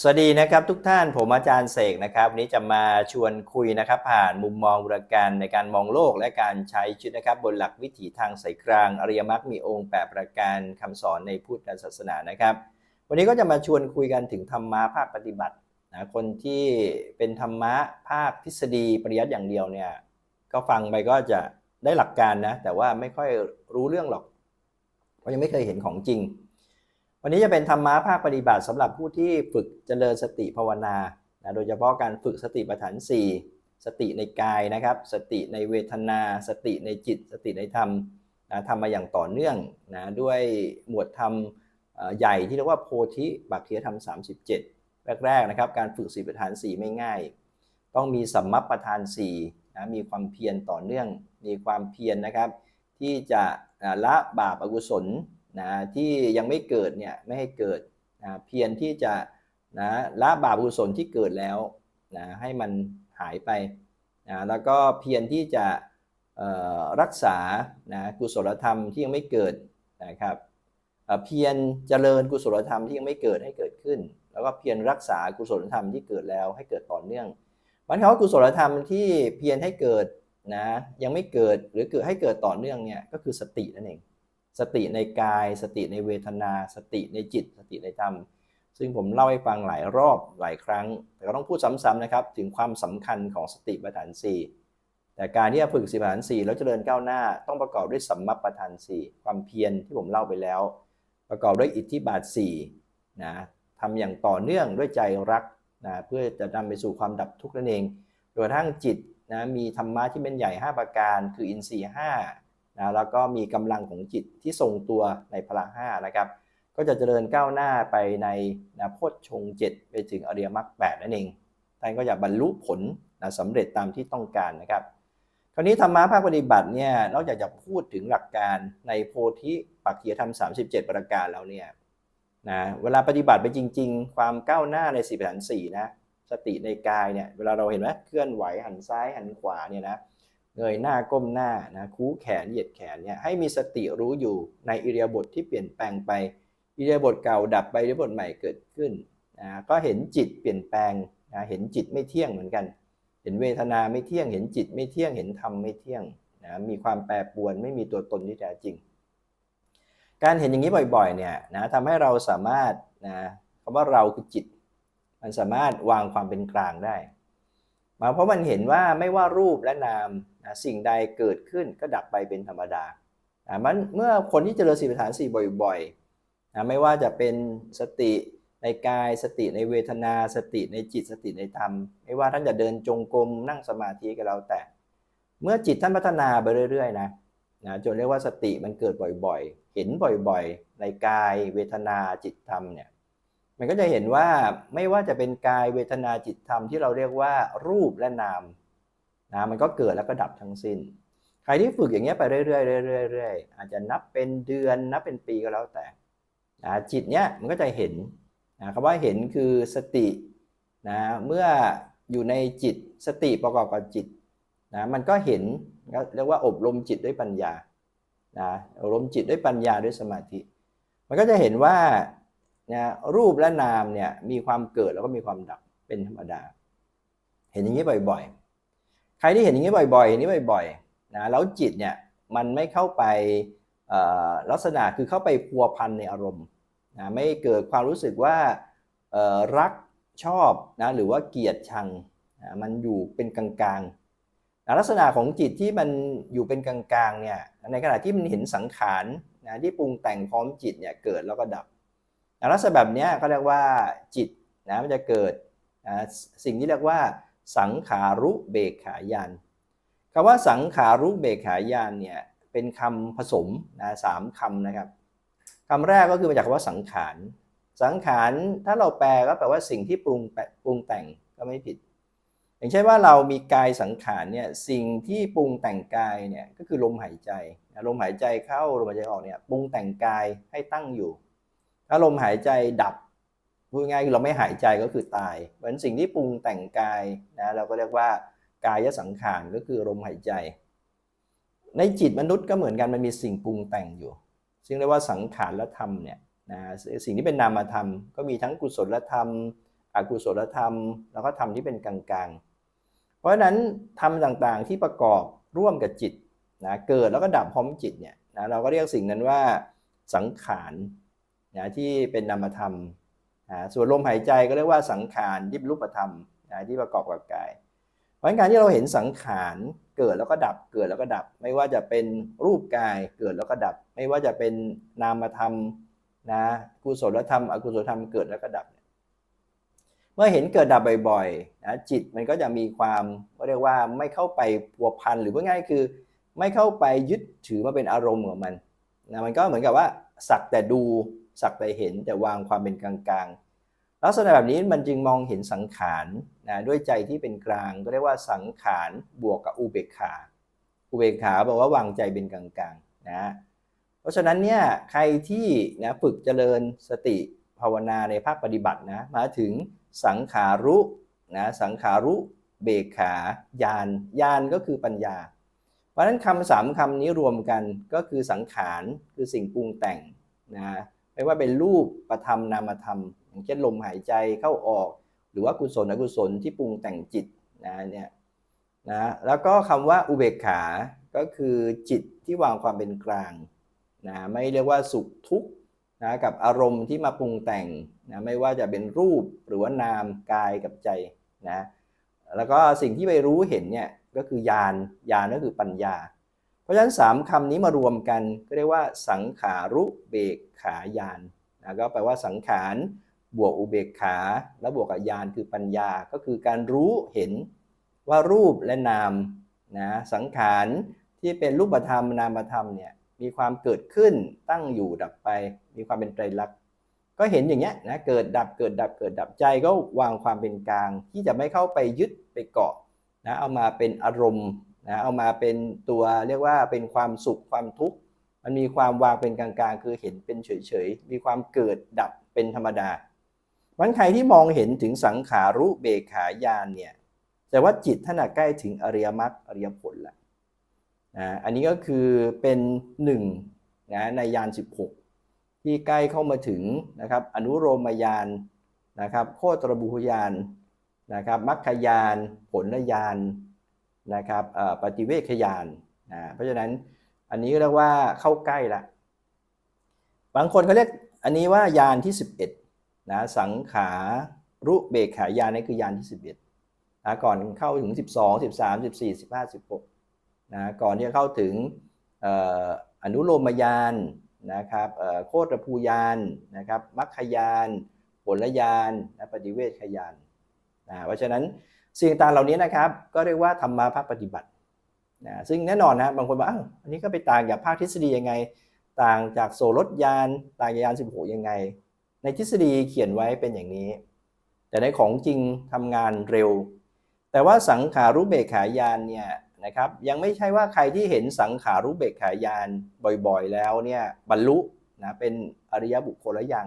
สวัสดีนะครับทุกท่านผมอาจารย์เสกนะครับวันนี้จะมาชวนคุยนะครับ ผ่านมุมมองบุรการในการมองโลกและการใช้ชีวิตนะครับ บนหลักวิถีทางสายกลางอริยมรรคมีองค์แปดประการคำสอนในพุทธศาสนานะครับ วันนี้ก็จะมาชวนคุยกันถึงธรรมะภาคปฏิบัตินะคนที่เป็นธรรมะภาคทฤษฎีปริยัติอย่างเดียวเนี่ยก็ฟังไปก็จะได้หลักการนะแต่ว่าไม่ค่อยรู้เรื่องหรอกเพราะยังไม่เคยเห็นของจริง วันนี้จะเป็นธรรมะภาคปฏิบัติสำหรับผู้ที่ฝึกเจริญสติภาวนานะโดยเฉพาะการฝึกสติปัฏฐาน 4 สติในกายนะครับ สติในเวทนา สติในจิต สติในธรรมนะทำมาอย่างต่อเนื่องนะด้วยหมวดธรรมใหญ่ที่เรียกว่าโพธิปักขียธรรม 37 แรกๆนะครับการฝึกสติปัฏฐาน 4 ไม่ง่าย ต้องมีสัมมัปประธาน4นะมีความเพียรต่อเนื่อง มีความเพียรนะครับ ที่จะละบาปอกุศล นะที่ยังไม่เกิดเนี่ยไม่ให้เกิดนะเพียรที่จะนะละบาปกุศลที่เกิดแล้วนะให้มันหายไปนะแล้วก็เพียรที่จะรักษานะกุศลธรรมที่ยังไม่เกิดนะครับเพียรเจริญกุศลธรรมที่ยังไม่เกิดให้เกิดขึ้น แล้วก็เพียรรักษากุศลธรรมที่เกิดแล้วให้เกิดต่อเนื่องมายความว่ากุศลธรรมที่เพียรให้เกิดนะยังไม่เกิดหรือเกิดให้เกิดต่อเนื่องเนี่ยก็คือสตินั่นเอง สติในกาย สติในเวทนา สติในจิต สติในธรรม ซึ่งผมเล่าให้ฟังหลายรอบหลายครั้ง แต่ก็ต้องพูดซ้ำๆนะครับ ถึงความสำคัญของสติปัฏฐาน 4 แต่การที่จะฝึกสติปัฏฐาน 4 แล้วเจริญก้าวหน้า ต้องประกอบด้วยสัมมัปปทาน 4 ความเพียรที่ผมเล่าไปแล้ว ประกอบด้วยอิทธิบาท4นะทำอย่างต่อเนื่องด้วยใจรักนะเพื่อจะนำไปสู่ความดับทุกข์นั่นเองโดยทั่งจิตนะมีธรรมะที่เป็นใหญ่ 5 ประการ คืออินทรีย์5 นะแล้วก็มีกำลังของจิตที่ทรงตัวในพละห้านะครับ ก็จะเจริญก้าวหน้าไปในนะโพชฌงเจ็ดไปถึงอริยมรรคแปดนั่นเองท่านก็จะบรรลุผลนะสำเร็จตามที่ต้องการนะครับ คราวนี้ธรรมะภาคปฏิบัติเนี่ยนอกจากจะพูดถึงหลักการในโพธิปักขียธรรม 37 ประการแล้วเนี่ยนะเวลาปฏิบัติไปจริง ๆ ความก้าวหน้าในสี่ประการสี่นะสติในกายเนี่ยเวลาเราเห็นไหมเคลื่อนไหวหันซ้ายหันขวาเนี่ยนะเเงยหน้าก้มหน้านะคูแขนเหยียดแขนเนี่ยให้มีสติรู้อยู่ในอิริยาบถทที่เปลี่ยนแปลงไปอิริยาบถเก่าดับไปอิริยาบถใหม่เกิดขึ้นนะก็เห็นจิตเปลี่ยนแปลงนะเห็นจิตไม่เที่ยงเหมือนกัน เห็นเวทนาไม่เที่ยง เห็นจิตไม่เที่ยงเห็นธรรมไม่เที่ยงนะมีความแปรปรวนไม่มีตัวตนที่แท้จริง การเห็นอย่างนี้บ่อยๆเนี่ยนะทำให้เราสามารถนะคำว่าเราคือจิต มันสามารถวางความเป็นกลางได้ มาเพราะมันเห็นว่าไม่ว่ารูปและนามนะสิ่งใดเกิดขึ้นก็ดับไปเป็นธรรมดานะมันเมื่อคนที่เจริญสีปัฏฐานสี่บ่อยๆนะไม่ว่าจะเป็นสติในกายสติในเวทนาสติในจิตสติในธรรม ไม่ว่าท่านจะเดินจงกรมนั่งสมาธิก็แล้วแต่ เมื่อจิตท่านพัฒนาไปเรื่อยๆนะนะจนเรียกว่าสติมันเกิดบ่อยๆ เห็นบ่อยๆ ในกายเวทนาจิตธรรมเนี่ย มันก็จะเห็นว่าไม่ว่าจะเป็นกายเวทนาจิตธรรมที่เราเรียกว่ารูปและนามนะมันก็เกิดแล้วก็ดับทั้งสิ้น ใครที่ฝึกอย่างเงี้ยไปเรื่อยๆเรื่อยๆเรื่อยๆอาจจะนับเป็นเดือนนับเป็นปีก็แล้วแต่นะจิตเนี้ยมันก็จะเห็นนะคำว่าเห็นคือสตินะเมื่ออยู่ในจิตสติประกอบกับจิตนะมันก็เห็นก็เรียกว่าอบรมจิตด้วยปัญญานะอบรมจิตด้วยปัญญาด้วยสมาธิ มันก็จะเห็นว่า นะรูปและนามเนี่ยมีความเกิดแล้วก็มีความดับเป็นธรรมดา เห็นอย่างนี้บ่อยๆ ใครที่เห็นอย่างนี้บ่อยๆเห็นนี้บ่อยๆนะแล้วจิตเนี่ยมันไม่เข้าไปลักษณะคือเข้าไปพัวพันในอารมณ์นะไม่เกิดความรู้สึกว่ารักชอบนะหรือว่าเกลียดชังนะมันอยู่เป็นกลางๆนะลักษณะของจิตที่มันอยู่เป็นกลางๆเนี่ยในขณะที่มันเห็นสังขารนะที่ปรุงแต่งพร้อมจิตเนี่ยเกิดแล้วก็ดับ ลักษณะแบบนี้เขาเรียกว่าจิตนะมันจะเกิดสิ่งที่เรียกว่า สังขารุเบกขายานคำว่าสังขารุเบกขายานเนี่ยเป็นคำผสมนะสามคำนะครับคำแรกก็คือมาจากคำว่าสังขารสังขารถ้าเราแปลก็แปลว่าสิ่งที่ปรุงแปรุงแต่งก็ไม่ผิด อย่างเช่นว่าเรามีกายสังขารเนี่ยสิ่งที่ปรุงแต่งกายเนี่ยก็คือลมหายใจลมหายใจเข้าลมหายใจออกเนี่ยปรุงแต่งกายให้ตั้งอยู่ ถ้าลมหายใจดับพูดง่ายคือเราไม่หายใจก็คือตายเหมือนสิ่งที่ปรุงแต่งกายนะเราก็เรียกว่ากายสังขารก็คือลมหายใจ ในจิตมนุษย์ก็เหมือนกันมันมีสิ่งปรุงแต่งอยู่ ซึ่งเรียกว่าสังขารและธรรมเนี่ยนะสิ่งที่เป็นนามธรรม ก็มีทั้งกุศลธรรม อกุศลธรรม แล้วก็ธรรมที่เป็นกลางๆ เพราะฉะนั้นธรรมต่างๆที่ประกอบร่วมกับจิตนะเกิดแล้วก็ดับพร้อมจิตเนี่ยนะเราก็เรียกสิ่งนั้นว่าสังขาร นะที่เป็นนามธรรมนะส่วนลมหายใจก็เรียกว่าสังขารที่เป็นรูปธรรมนะที่ประกอบกับกาย เพราะการที่เราเห็นสังขารเกิดแล้วก็ดับเกิดแล้วก็ดับ ไม่ว่าจะเป็นรูปกายเกิดแล้วก็ดับ ไม่ว่าจะเป็นนามธรรมนะกุศลธรรมอกุศลธรรมเกิดแล้วก็ดับ เมื่อเห็นเกิดดับบ่อยๆนะจิตมันก็จะมีความก็เรียกว่าไม่เข้าไปพัวพันหรือว่าง่ายคือ ไม่เข้าไปยึดถือมาเป็นอารมณ์ของมันนะมันก็เหมือนกับว่าสักแต่ดู สักแต่เห็นแต่วางความเป็นกลางๆ ลักษณะแบบนี้มันจึงมองเห็นสังขารนะด้วยใจที่เป็นกลางก็เรียกว่าสังขารบวกกับอุเบกขา อุเบกขาบอกว่าวางใจเป็นกลางๆนะเพราะฉะนั้นเนี่ยใครที่นะฝึกเจริญสติภาวนาในภาคปฏิบัตินะมาถึงสังขารุนะสังขารุเบกขายานยานก็คือปัญญา เพราะฉะนั้นคำสามคำนี้รวมกันก็คือสังขารคือสิ่งปรุงแต่งนะ ไม่ว่าเป็นรูปประธรรมนามธรรม อย่างเช่นลมหายใจเข้าออก หรือว่ากุศลอกุศลที่ปรุงแต่งจิตนะเนี่ยนะแล้วก็คำว่าอุเบกขา ก็คือจิตที่วางความเป็นกลางนะไม่เรียกว่าสุขทุกข์นะกับอารมณ์ที่มาปรุงแต่งนะไม่ว่าจะเป็นรูปหรือว่านามกายกับใจนะแล้วก็สิ่งที่ไปรู้เห็นเนี่ยก็คือญาณญาณก็คือปัญญา เพราะฉะนั้นสามคำนี้มารวมกันก็เรียกว่า สังขารุเบกขายานนะก็แปลว่าสังขารบวกอุเบกขา แล้วบวกกับญาณคือปัญญาก็คือการรู้เห็นว่ารูปและนามนะสังขารที่เป็นรูปธรรมนามธรรมเนี่ยมีความเกิดขึ้นตั้งอยู่ดับไป มีความเป็นไตรลักษณ์ก็เห็นอย่างเงี้ยนะเกิดดับเกิดดับเกิดดับใจก็วางความเป็นกลาง ที่จะไม่เข้าไปยึดไปเกาะนะเอามาเป็นอารมณ์ นะเอามาเป็นตัวเรียกว่าเป็นความสุขความทุกข์มันมีความวางเป็นกลางๆ คือเห็นเป็นเฉยๆ มีความเกิดดับเป็นธรรมดาวันใครที่มองเห็นถึงสังขารุเบขายานเนี่ยแต่ว่าจิตท่านใกล้ถึงอริยมรรคอริยผลแล้วนะอันนี้ก็คือเป็นหนึ่งนะในยาน 16 ที่ใกล้เข้ามาถึงนะครับอนุโรมยานนะครับโคตรบุหยานนะครับมัคคยานผลยาน นะครับปฏิเวคยานนะเพราะฉะนั้นอันนี้เรียกว่าเข้าใกล้ละบางคนเขาเรียกอันนี้ว่ายานที่ 11นะสังขารุเบกขายานนี่คือยานที่ 11นะก่อนเข้าถึง 12 13 14 15 16นะก่อนที่จะเข้าถึงอนุโลมยานนะครับโคตรภูยานนะครับมัคคยานผลยานนะปฏิเวทขยานนะเพราะฉะนั้น สิ่งต่างเหล่านี้นะครับ ก็เรียกว่าธรรมะภาคปฏิบัตินะซึ่งแน่นอนนะบางคนบอกอ้าวอันนี้ก็ไปต่างจากภาคทฤษฎียังไง ต่างจากโสรถยาน ต่างจากยาน16ยังไง ในทฤษฎีเขียนไว้เป็นอย่างนี้ แต่ในของจริงทำงานเร็ว แต่ว่าสังขารุเบกขายานเนี่ยนะครับยังไม่ใช่ว่าใครที่เห็นสังขารุเบกขายานบ่อยๆ แล้วเนี่ยบรรลุนะเป็นอริยบุคคลแล้วยัง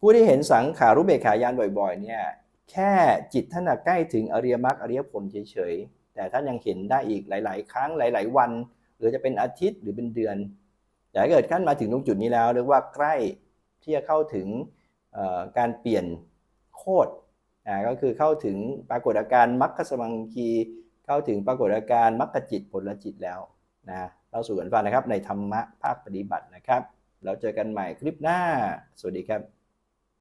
ผู้ที่เห็นสังขารุเบกขายานบ่อยๆเนี่ย แค่จิตท่านใกล้ถึงอริยมรรคอริยผลเฉยๆ แต่ท่านยังเห็นได้อีกหลาย ๆ ครั้งหลาย ๆ วัน หรือจะเป็นอาทิตย์หรือเป็นเดือน แต่ถ้าเกิดท่านมาถึงตรงจุดนี้แล้วเรียกว่าใกล้ที่จะเข้าถึงการเปลี่ยนโคตรก็คือเข้าถึงปรากฏอาการมรรคสมังคีเข้าถึงปรากฏอาการมรรคจิตผลจิตแล้วนะเราสู่กันฟังนะครับในธรรมะภาคปฏิบัตินะครับ เราเจอกันใหม่คลิปหน้า สวัสดีครับ